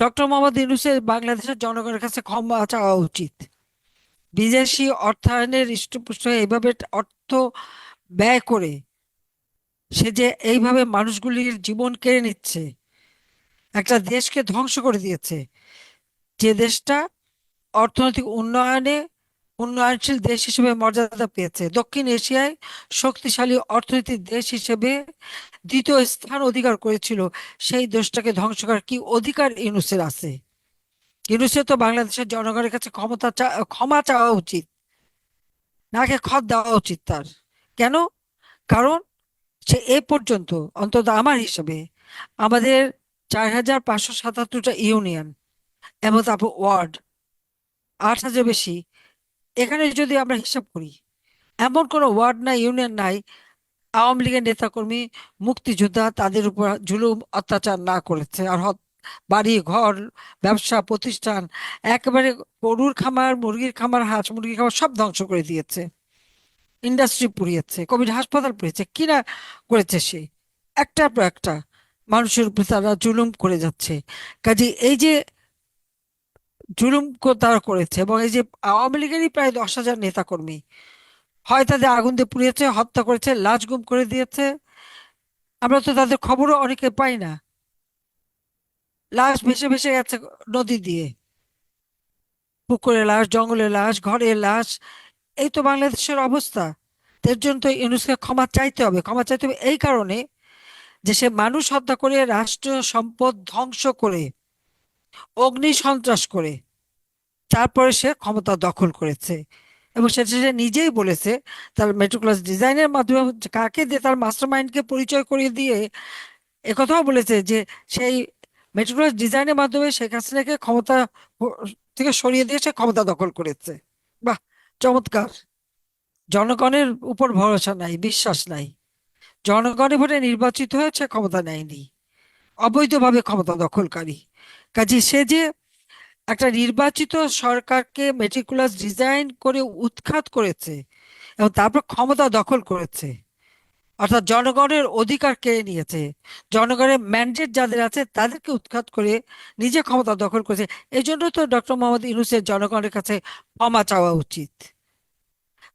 Doctor Mohammad ইউনূসের বাংলাদেশের জনগণের কাছে ক্ষমা চাওয়া উচিত। বিদেশি অর্থায়নের হৃষ্টপুষ্ট এইভাবে অর্থ ব্যয় করে সে যে এইভাবে মানুষগুলির জীবন কেড়ে নিচ্ছে, একটা দেশকে ধ্বংস করে দিয়েছে। যে দেশটা অর্থনৈতিক উন্নয়নে উন্নয়নশীল দেশ হিসেবে মর্যাদা পেয়েছে। দক্ষিণ এশিয়ায় শক্তিশালী অর্থনৈতিক দেশ হিসেবে দ্বিতীয় স্থান অধিকার করেছিল, সেই দেশটাকে ধ্বংস করার কি অধিকার ইউনুসের আছে? ইউনুসের তো বাংলাদেশের জনগণের কাছে ক্ষমতা ক্ষমা চাওয়া উচিত, নাকে খত দেওয়া উচিত তার। কেন? কারণ সে এ পর্যন্ত, অন্তত আমার হিসাবে, আমাদের চার হাজার পাঁচশো সাতাত্তরটা ইউনিয়ন এবং তারপর ওয়ার্ড, আট হাজার বেশি, এখানে যদি আমরা হিসাব করি, এমন কোনো ওয়ার্ড নাই, ইউনিয়ন নাই আওয়ামী লীগের নেতাকর্মী, মুক্তিযোদ্ধা তাদের উপর জুলুম, অত্যাচার না করেছে আর বাড়ি, ঘর, ব্যবসা, প্রতিষ্ঠান একেবারে গরুর খামার, মুরগির খামার, হাঁস মুরগির খামার সব ধ্বংস করে দিয়েছে। ইন্ডাস্ট্রি পুড়িয়েছে, কোভিড হাসপাতাল পুড়িয়েছে কিনা করেছে সে? একটার পর একটা মানুষের উপরে তারা জুলুম করে যাচ্ছে। কাজে এই যে জুলুম তারা করেছে এবং এই যে আওয়ামী লীগেরই প্রায় দশ হাজার নেতাকর্মী হয় তাদের আগুন দিয়ে পুড়িয়েছে, হত্যা করেছে, লাশ গুম করে দিয়েছে। আমরা তো তাদের খবরও অনেকে পাই না। লাশ ভেসে ভেসে গেছে নদী দিয়ে। পুকুরে লাশ, জঙ্গলে লাশ, ঘরে লাশ। এই তো বাংলাদেশের অবস্থা। এর জন্য তো ইউনুসকে ক্ষমা চাইতে হবে। ক্ষমা চাইতে হবে এই কারণে যে সে মানুষ হত্যা করে, রাষ্ট্র সম্পদ ধ্বংস করে, অগ্নি সন্ত্রাস করে, তারপরে সে ক্ষমতা দখল করেছে। এবং সেটা সে নিজেই বলেছে, তার মেট্রোক্লাস ডিজাইনের মাধ্যমে কাকে দিয়ে তার মাস্টার মাইন্ডকে পরিচয় করিয়ে দিয়ে একথাও বলেছে যে সেই মেট্রোক্লাস ডিজাইনের মাধ্যমে শেখ হাসিনাকে ক্ষমতা থেকে সরিয়ে দিয়ে সে ক্ষমতা দখল করেছে। বাহ, চমৎকার। জনগণের উপর ভরসা নাই, বিশ্বাস নাই। জনগণের ভোটে নির্বাচিত হয়েছে ক্ষমতা নেয়নি। অবৈধভাবে ক্ষমতা দখলকারী। কাজে সে যে একটা নির্বাচিত সরকারকে মেটিকুলাস ডিজাইন করে উৎখাত করেছে এবং তারপর ক্ষমতা দখল করেছে। অর্থাৎ জনগণের অধিকার কেড়ে নিয়েছে। জনগণের ম্যান্ডেট যাদের আছে তাদেরকে উৎখাত করে নিজে ক্ষমতা দখল করেছে। এই জন্য তো ডক্টর মোহাম্মদ ইউনুসের জনগণের কাছে ক্ষমা চাওয়া উচিত।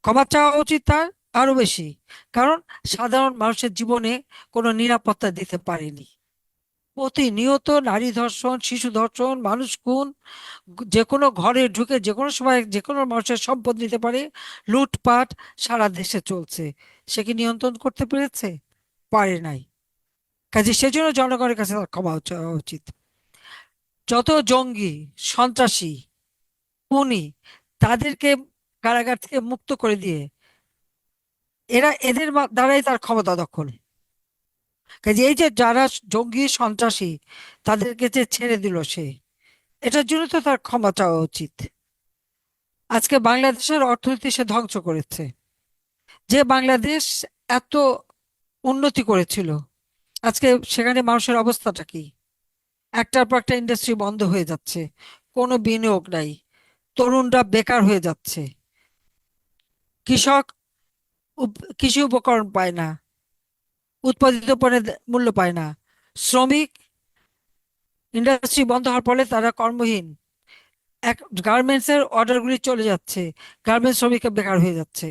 ক্ষমা চাওয়া উচিত তার আরও বেশি। কারণ সাধারণ মানুষের জীবনে কোনো নিরাপত্তা দিতে পারেনি। প্রতিনিয়ত নারী ধর্ষণ, শিশু ধর্ষণ, মানুষ খুন যে কোনো ঘরে ঢুকে যে কোনো সময় যে কোনো মানুষের সম্পদ নিতে পারে, লুটপাট সারা দেশে চলছে। সে কি নিয়ন্ত্রণ করতে পেরেছে? পারে নাই। কাজে সেজন্য জনগণের কাছে তার ক্ষমা উচিত। যত জঙ্গি, সন্ত্রাসী, খুনি, তাদেরকে কারাগার থেকে মুক্ত করে দিয়ে, এরা এদের দ্বারাই তার ক্ষমতা দখল। কাজে এই যে যারা জঙ্গি সন্ত্রাসী, তাদেরকে যে ছেড়ে দিল সে, এটার জন্য তো তার ক্ষমা চাওয়া উচিত। আজকে বাংলাদেশের অর্থনীতি সে ধ্বংস করেছে। যে বাংলাদেশ এত উন্নতি করেছিল, আজকে সেখানে মানুষের অবস্থাটা কি? একটার পর একটা ইন্ডাস্ট্রি বন্ধ হয়ে যাচ্ছে, কোনো বিনিয়োগ নাই, তরুণরা বেকার হয়ে যাচ্ছে, কৃষক কৃষি উপকরণ পায় না উৎপাদিত পণ্যের মূল্য পায় না। শ্রমিক ইন্ডাস্ট্রি বন্ধ হওয়ার ফলে তারা কর্মহীন। এক গার্মেন্টস এর অর্ডারগুলি চলে যাচ্ছে। গার্মেন্টস শ্রমিক বেকার হয়ে যাচ্ছে।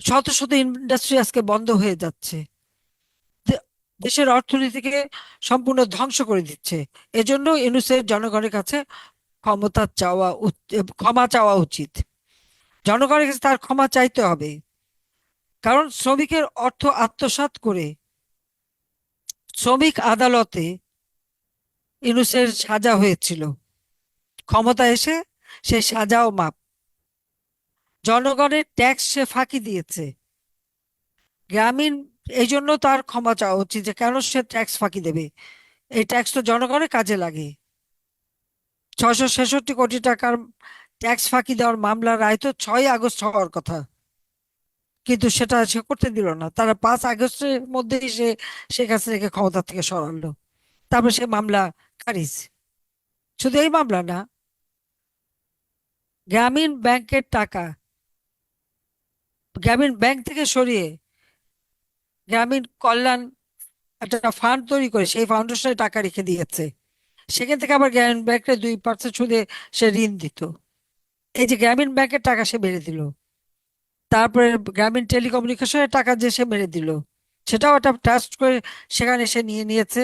শত শত ইন্ডাস্ট্রি আজকে বন্ধ হয়ে যাচ্ছে। দেশের অর্থনীতিকে সম্পূর্ণ ধ্বংস করে দিচ্ছে। এজন্য ইউনুসের জনগণের কাছে ক্ষমতা চাওয়া ক্ষমা চাওয়া উচিত। জনগণের কাছে তার ক্ষমা চাইতে হবে। কারণ শ্রমিকের অর্থ আত্মসাৎ করে শ্রমিক আদালতে ইউনুসের সাজা হয়েছিল। ক্ষমতা এসে সে সাজাও মাপ। জনগণের ট্যাক্স সে ফাঁকি দিয়েছে। গ্রামীণ এই জন্য তার ক্ষমা চাওয়া উচিত যে কেন সে ট্যাক্স ফাঁকি দেবে? এই ট্যাক্স তো জনগণের কাজে লাগে। ছয়শো ছেষট্টি কোটি টাকার ট্যাক্স ফাঁকি দেওয়ার মামলার রায় তো ছয় আগস্ট হওয়ার কথা। কিন্তু সেটা সে করতে দিল না। তারা পাঁচ আগস্টের মধ্যেই সে শেখ হাসিনাকে ক্ষমতা থেকে সরালো। তারপর সে মামলা খারিজ। শুধু এই মামলা না, গ্রামীণ ব্যাংকের টাকা, গ্রামীণ ব্যাংক থেকে সরিয়ে গ্রামীণ কল্যাণ একটা ফান্ড তৈরি করে সেই ফাউন্ডেশনে টাকা রেখে দিয়েছে। সেখান থেকে আবার গ্রামীণ ব্যাংকে দুই পার্সেন্ট সুদে সে ঋণ দিত। এই যে গ্রামীণ ব্যাংকের টাকা সে বেড়ে দিল। তারপরে গ্রামীণ টেলিকমিউনিকেশনের টাকা যে সে মেরে দিল, সেটাও একটা ট্রাস্ট করে সেখানে সে নিয়ে নিয়েছে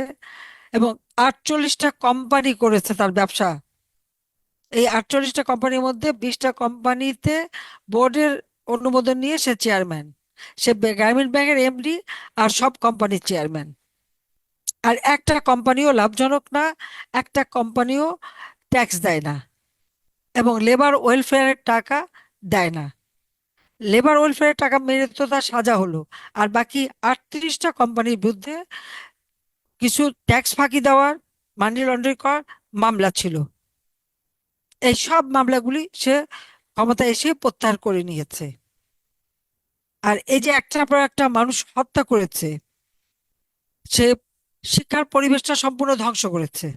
এবং আটচল্লিশটা কোম্পানি করেছে তার ব্যবসা। এই আটচল্লিশটা কোম্পানির মধ্যে বিশটা কোম্পানিতে বোর্ডের অনুমোদন নিয়ে সে চেয়ারম্যান সে গ্রামীণ ব্যাংকের এমডি আর সব কোম্পানির চেয়ারম্যান আর একটা কোম্পানিও লাভজনক না, একটা কোম্পানিও ট্যাক্স দেয় না এবং লেবার ওয়েলফেয়ারের টাকা দেয় না। লেবার ওয়েলফেয়ারের টাকা মেরে তো তার সাজা হলো। আর বাকি আটত্রিশটা কোম্পানির বিরুদ্ধে কিছু ট্যাক্স ফাঁকি দেওয়ার, মানি লন্ডারিং করার মামলা ছিল। এই সব মামলাগুলি সে ক্ষমতা এসে প্রত্যাহার করে নিয়েছে। আর এই যে একটার পর একটা মানুষ হত্যা করেছে, সে শিক্ষার পরিবেশটা সম্পূর্ণ ধ্বংস করেছে।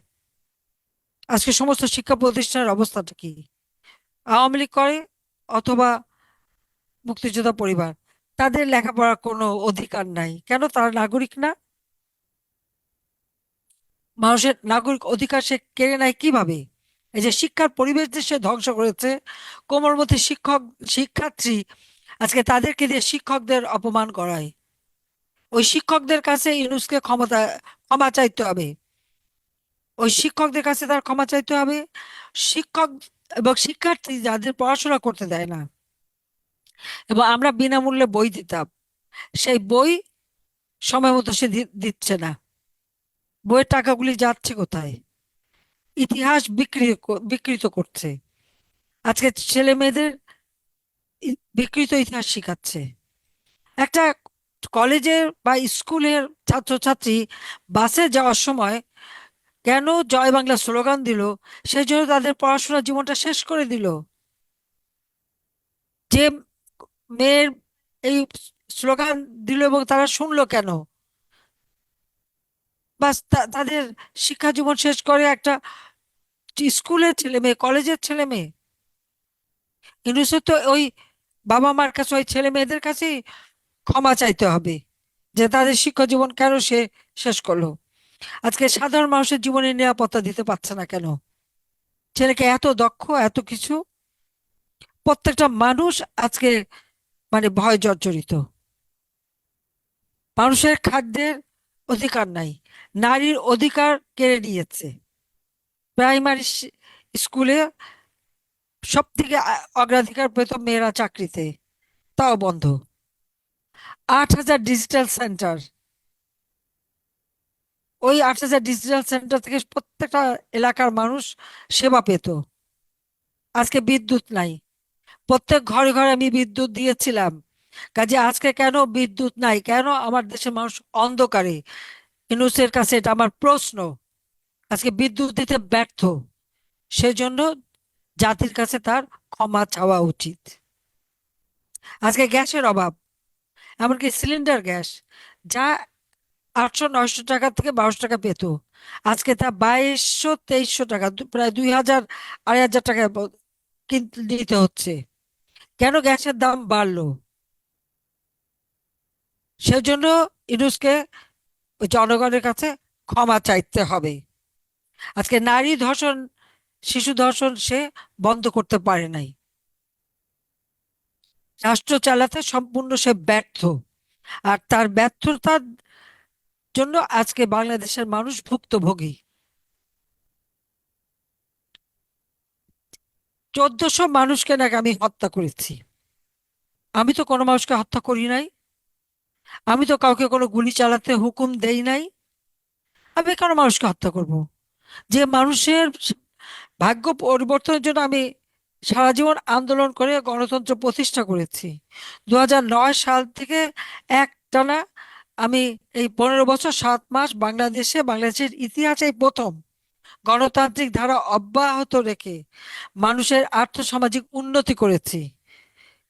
আজকে সমস্ত শিক্ষা প্রতিষ্ঠানের অবস্থাটা কি? আওয়ামী লীগ করে অথবা মুক্তিযোদ্ধা পরিবার, তাদের লেখাপড়ার কোনো অধিকার নাই। কেন? তারা নাগরিক না? মানুষের নাগরিক অধিকার সে কেড়ে নেয় কীভাবে? এই যে শিক্ষার পরিবেশ যে সে ধ্বংস করেছে, কোমলমতি শিক্ষক, শিক্ষার্থী আজকে তাদেরকে দিয়ে শিক্ষকদের অপমান করায়। ওই শিক্ষকদের কাছে ইউনুসকে ক্ষমতা, ক্ষমা চাইতে হবে। ওই শিক্ষকদের কাছে তার ক্ষমা চাইতে হবে। শিক্ষক এবং শিক্ষার্থী যাদের পড়াশোনা করতে দেয় না। এবং আমরা বিনামূল্যে বই দিতাম। সেই বই সময় মতো সে দিচ্ছে না। বইয়ের টাকাগুলি যাচ্ছে কোথায়? ইতিহাস বিক্রি বিকৃত করছে। আজকে ছেলে মেয়েদের বিকৃত ইতিহাস শিখাচ্ছে। একটা কলেজের বা স্কুলের ছাত্রছাত্রী বাসে যাওয়ার সময় কেন জয় বাংলা স্লোগান দিল? সেই জন্য তাদের পড়াশোনার জীবনটা শেষ করে দিল। যে মেয়ের এই স্লোগান দিল এবং তারা শুনলো কেন? বাস তাদের শিক্ষা জীবন শেষ করে একটা স্কুলের ছেলে মেয়ে, কলেজের ছেলে মেয়ে। ইউনিসেফ তো ওই বাবা মার কাছে, ওই ছেলে মেয়েদের কাছেই ক্ষমা চাইতে হবে যে তাদের শিক্ষা জীবন কেন সে শেষ করল? আজকে সাধারণ মানুষের জীবনে নিরাপত্তা দিতে পারছে না কেন? ছেলেকে এত দক্ষ, এত কিছু? প্রত্যেকটা মানুষ আজকে মানে ভয় জর্জরিত। মানুষের খাদ্যের অধিকার নাই। নারীর অধিকার কেড়ে নিয়েছে। প্রাইমারি স্কুলে সব থেকে অগ্রাধিকার পেত মেয়েরা চাকরিতে। তাও বন্ধ। আট হাজার ডিজিটাল সেন্টার। ওই আট হাজার ডিজিটাল সেন্টার থেকে প্রত্যেকটা এলাকার মানুষ সেবা পেত। আজকে বিদ্যুৎ নাই। প্রত্যেক ঘরে ঘরে আমি বিদ্যুৎ দিয়েছিলাম। কাজে আজকে কেন বিদ্যুৎ নাই? কেন আমার দেশের মানুষ অন্ধকারে? ইউনুসের কাছে এটা আমার প্রশ্ন। আজকে বিদ্যুৎ দিতে ব্যর্থ। সেজন্য জাতির কাছে তার ক্ষমা চাওয়া উচিত। আজকে গ্যাসের অভাব, এমনকি সিলিন্ডার গ্যাস, যা আটশো নয়শো টাকা থেকে বারোশো টাকা পেত। আজকে তা বাইশশো তেইশশো টাকা, প্রায় দুই হাজার আড়াই হাজার টাকা নিতে হচ্ছে। কেন গ্যাসের দাম বাড়লো? সেজন্য ইউনুসকে জনগণের কাছে ক্ষমা চাইতে হবে। আজকে নারী ধর্ষণ, শিশু ধর্ষণ সে বন্ধ করতে পারে নাই। রাষ্ট্র চালাতে সম্পূর্ণ সে ব্যর্থ। আর তার ব্যর্থতার জন্য আজকে বাংলাদেশের মানুষ ভুক্তভোগী। চোদ্দশো মানুষকে নাকি আমি হত্যা করেছি। আমি তো কোনো মানুষকে হত্যা করি নাই। আমি তো কাউকে কোনো গুলি চালাতে হুকুম দেই নাই। আমি কেন মানুষকে হত্যা করব? যে মানুষের ভাগ্য পরিবর্তনের জন্য আমি সারা জীবন আন্দোলন করে গণতন্ত্র প্রতিষ্ঠা করেছি। দু সাল থেকে একটানা আমি এই পনেরো বছর, সাত মাস বাংলাদেশে, বাংলাদেশের ইতিহাসে প্রথম গণতান্ত্রিক ধারা অব্যাহত রেখে মানুষের আর্থসামাজিক উন্নতি করেছি।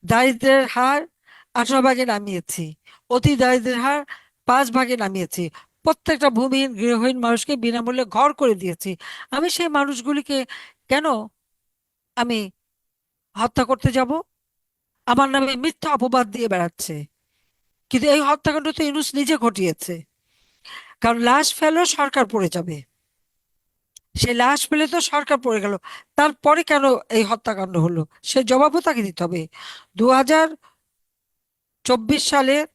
দারিদ্র্যের হার আঠারো ভাগে নামিয়েছি। অতি দারিদ্র্যের হার পাঁচ ভাগে নামিয়েছি। প্রত্যেকটা ভূমিহীন গৃহহীন মানুষকে বিনামূল্যে ঘর করে দিয়েছি। আমি সেই মানুষগুলিকে কেন আমি হত্যা করতে যাব? আমার নামে মিথ্যা অপবাদ দিয়ে বেড়াচ্ছে। কিন্তু এই হত্যাকাণ্ড তো ইউনুস নিজে ঘটিয়েছে। কারণ লাশ ফেলেও সরকার পড়ে যাবে। সে লাশ পেলে তো সরকার পড়ে গেল। তারপরে কেন এই হত্যাকাণ্ড হলো? সে জবাবও তাকে দিতে হবে। দু হাজার চব্বিশ সালের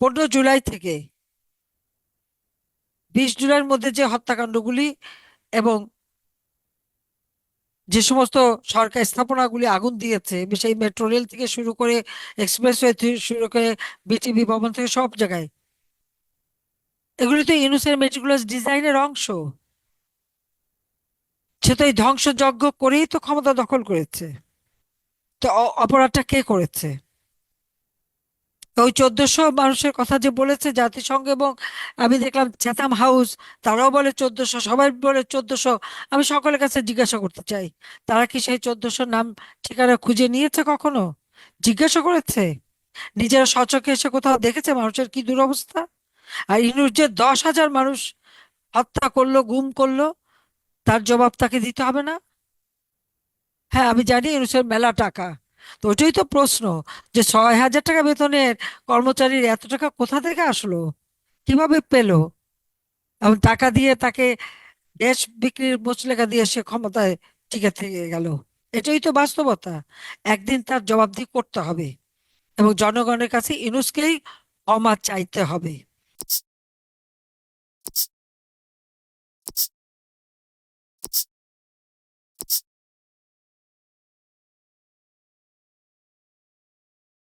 পনেরো জুলাই থেকে বিশ জুলাইয়ের মধ্যে যে হত্যাকাণ্ডগুলি এবং যে সমস্ত সরকার স্থাপনাগুলি আগুন দিয়েছে, সেই মেট্রো রেল থেকে শুরু করে এক্সপ্রেসওয়ে থেকে শুরু করে বিটিভি ভবন থেকে সব জায়গায় এগুলি তো ইউনুসের মেটিকুলাস ডিজাইনের অংশ। সে তো এই ধ্বংসযজ্ঞ করেই তো ক্ষমতা দখল করেছে। তো অপরাধটা কে করেছে? ওই চোদ্দশো মানুষের কথা যে বলেছে জাতিসংঘ এবং আমি দেখলাম চ্যাথাম হাউস, তারাও বলে চোদ্দশো, সবাই বলে চোদ্দশো। আমি সকলের কাছে জিজ্ঞাসা করতে চাই, তারা কি সেই চোদ্দশো নাম ঠিকানা খুঁজে নিয়েছে কখনো? জিজ্ঞাসা করেছে? নিজেরা সচক্ষে এসে কোথাও দেখেছে মানুষের কি দুরবস্থা? আর ইনুর যে দশ হাজার মানুষ হত্যা করল, গুম করল, তার জবাব তাকে দিতে হবে না? হ্যাঁ আমি জানি ইনুসের মেলা টাকা। তো ওইটাই তো প্রশ্ন যে ছয় হাজার টাকা বেতনের কর্মচারীর এত টাকা কোথা থেকে আসলো? কীভাবে পেল? এবং টাকা দিয়ে তাকে দেশ বিক্রির মুচলেখা দিয়ে সে ক্ষমতায় টিকে থেকে গেল। এটাই তো বাস্তবতা। একদিন তার জবাবদিহি করতে হবে এবং জনগণের কাছে ইনুসকেই ক্ষমা চাইতে হবে। it's